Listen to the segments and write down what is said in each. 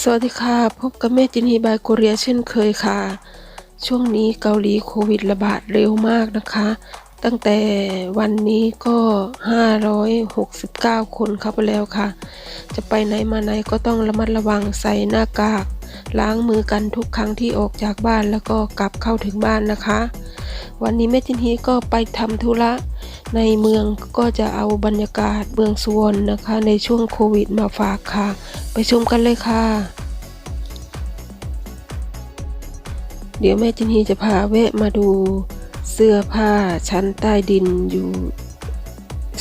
สวัสดีค่ะ พบกับแม่จินฮีบายโคเรียเช่นเคยค่ะ ช่วงนี้เกาหลีโควิดระบาดเร็วมากนะคะ ตั้งแต่วันนี้ก็ 569 คนเข้าไปแล้วค่ะ จะไปไหนมาไหนก็ต้องระมัดระวังใส่หน้ากาก ล้างมือกันทุกครั้งที่ออกจากบ้านแล้วก็กลับเข้าถึงบ้านนะคะ วันนี้แม่จินฮีก็ไปทำธุระ ในเมืองก็จะเอาบรรยากาศเมืองสุวรรณนะคะ ในช่วงโควิดมาฝากค่ะ ไปชมกันเลยค่ะ เดี๋ยวแม่จินฮีจะพาแวะมาดูเสื้อผ้าชั้นใต้ดินอยู่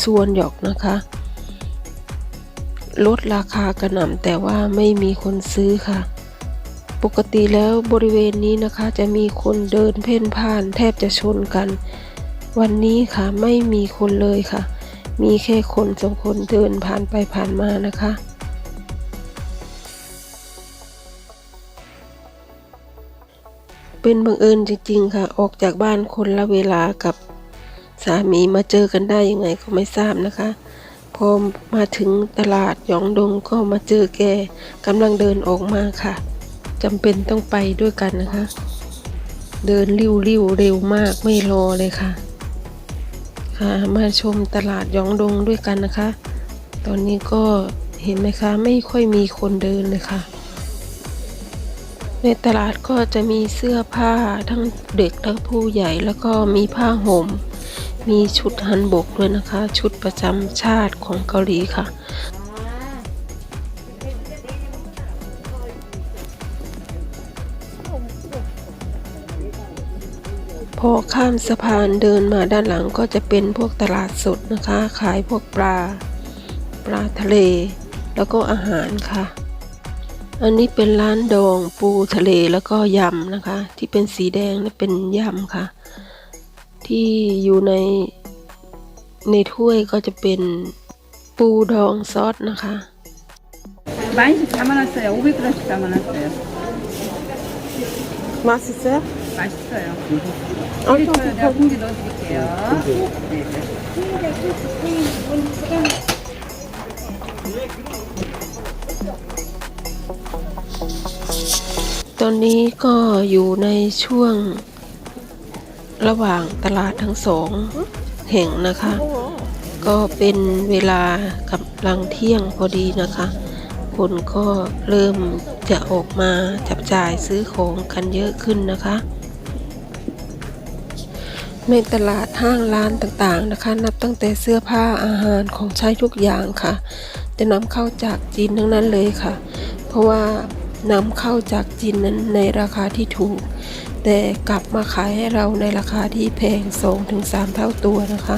สวนหยอกนะคะลดราคากระหน่ำแต่ว่าไม่มีคนซื้อค่ะ ปกติแล้วบริเวณนี้นะคะ จะมีคนเดินเพ่นพ่านแทบจะชนกัน วันนี้ค่ะไม่มีคนเลยค่ะ มีแค่คนสองคนเดินผ่านไปผ่านมานะคะ เป็นบังเอิญจริงๆค่ะ ออกจากบ้านคนละเวลากับสามีมาเจอกันได้ยังไงก็ไม่ทราบนะคะ พอมาถึงตลาดหยองดงก็มาเจอแกกำลังเดินออกมาค่ะจำเป็นต้องไปด้วยกันนะคะ เดินริ้วริ้วๆเร็วมากไม่รอเลยค่ะ ค่ะมาชมตลาดยองดงด้วยกันนะคะ ตอนนี้ก็เห็นไหมคะไม่ค่อยมีคนเดินเลยค่ะ ในตลาดก็จะมีเสื้อผ้าทั้งเด็กทั้งผู้ใหญ่แล้วก็มีผ้าห่ม มีชุดฮันบกด้วยนะคะ ชุดประจำชาติของเกาหลีค่ะ พอข้ามสะพานเดินมาด้านหลังก็จะเป็นพวกตลาดสดนะคะ ขายพวกปลา ปลาทะเล แล้วก็อาหารค่ะ อันนี้เป็นร้านดองปูทะเลแล้วก็ยำนะคะ ที่เป็นสีแดงและเป็นยำค่ะ ที่อยู่ในในถ้วยก็จะเป็นปูดองซอสนะคะมาสิเซ 어요. 500g씩 담아놨어요. 맛있어요? 맛있어요. 어, 이리 줘요. 내가 봉지 넣어드릴게요. ตอนนี้ก็อยู่ในช่วงระหว่างตลาดทั้งสองแห่งนะคะ ก็เป็นเวลากำลังเที่ยงพอดีนะคะ คนก็เริ่มจะออกมาจับจ่ายซื้อของกันเยอะขึ้นนะคะ ในตลาดห้างร้านต่างๆนะคะ นับตั้งแต่เสื้อผ้าอาหารของใช้ทุกอย่างค่ะ จะนำเข้าจากจีนทั้งนั้นเลยค่ะ เพราะว่านำเข้าจากจีนนั้นในราคาที่ถูก แต่กลับมาขายให้เราในราคาที่แพง2-3เท่าตัวนะคะ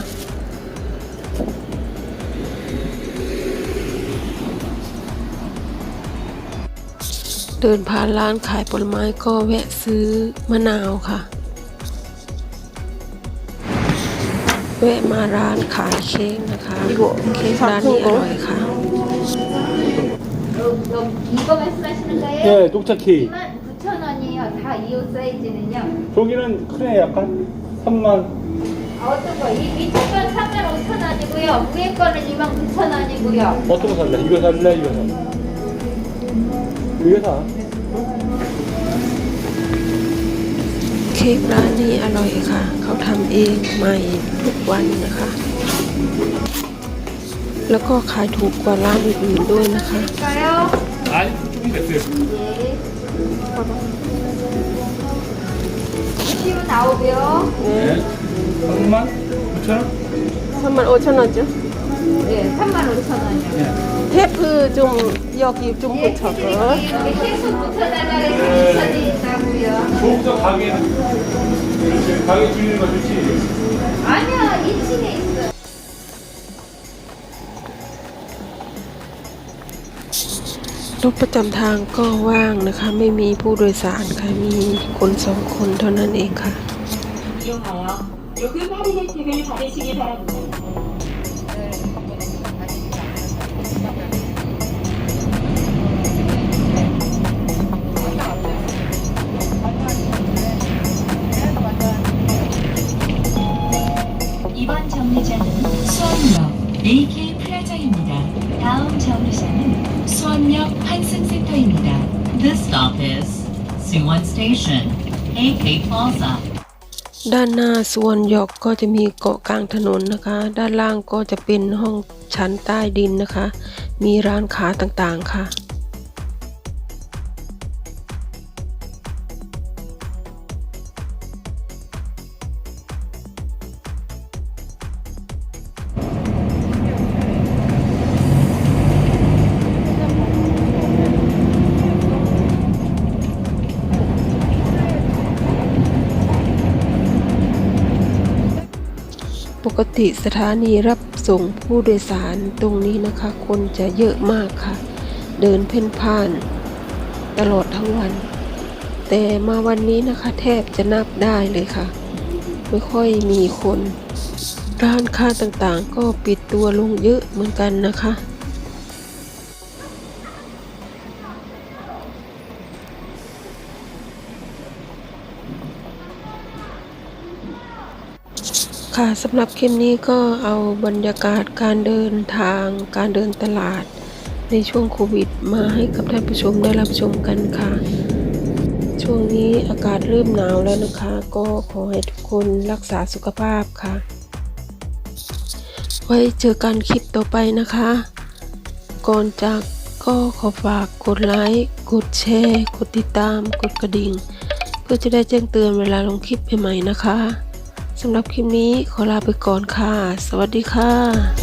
เดินผ่านร้านขายผลไม้ก็แวะซื้อมะนาวค่ะ แวะมาร้านขายเค้กนะคะ เค้กร้านนี้อร่อยค่ะ 이거 말씀하시는 거예요? 네, 녹차 케이크. 29,000원이에요. 다 이호 사이즈는요. 저기는 크네, 약간 3만. 아, 어떤 거? 이 밑에 건 35,000원이고요. 위에 거는 29,000원이고요. 어떤 거 살래? 이거 살래? 이거 살래? 이거 사. เค้กร้านนี้อร่อยค่ะ เขาทำเองใหม่ทุกวันนะคะ แล้วก็ขายถูกกว่าร้านอื่นๆด้วยนะคะ 가요? 아니, 조금 됐어요. 네. 29요. 네. 3만 9천 원? 3만 5천 원죠? 네, 35,000원이요. 네. 테프 좀 여기 좀 붙여서 여기 계속 붙여달라고 해서 붙여져 있다고요. 조금 가게. 가게 줄이는 거 좋지? 아니야, 2층에 있어요. รถประจำทางก็ว่างนะคะ ไม่มีผู้โดยสารค่ะ มีคนสองคนเท่านั้นเองค่ะ 이용하여 요금 할인 혜택을 받으시기 바랍니다. AK 플라자입니다. 다음 정류장은 수원역 환승센터입니다. This stop is Suwon Station, AK Plaza. ด้านหน้าสวนหยอกก็จะมีเกาะกลางถนนนะคะ ด้านล่างก็จะเป็นห้องชั้นใต้ดินนะคะ มีร้านค้าต่างๆค่ะ ปกติสถานีรับส่งผู้โดยสารตรงนี้นะคะ คนจะเยอะมากค่ะ เดินเพ่นพ่าน ตลอดทั้งวัน แต่มาวันนี้นะคะ แทบจะนับได้เลยค่ะ ไม่ค่อยมีคน ร้านค้าต่างๆ ก็ปิดตัวลงเยอะเหมือนกันนะคะ ค่ะสำหรับคลิปนี้ก็เอาบรรยากาศการเดินทางการเดินตลาดในช่วงโควิดมาให้กับท่านผู้ชมได้รับชมกันค่ะ ช่วงนี้อากาศเริ่มหนาวแล้วนะคะ ก็ขอให้ทุกคนรักษาสุขภาพค่ะ ไว้เจอกันคลิปต่อไปนะคะ ก่อนจากก็ขอฝากกดไลค์กดแชร์ กดติดตาม กดกระดิ่ง เพื่อจะได้แจ้งเตือนเวลาลงคลิปใหม่ๆนะคะ สำหรับคลิปนี้ขอลาไปก่อนค่ะ สวัสดีค่ะ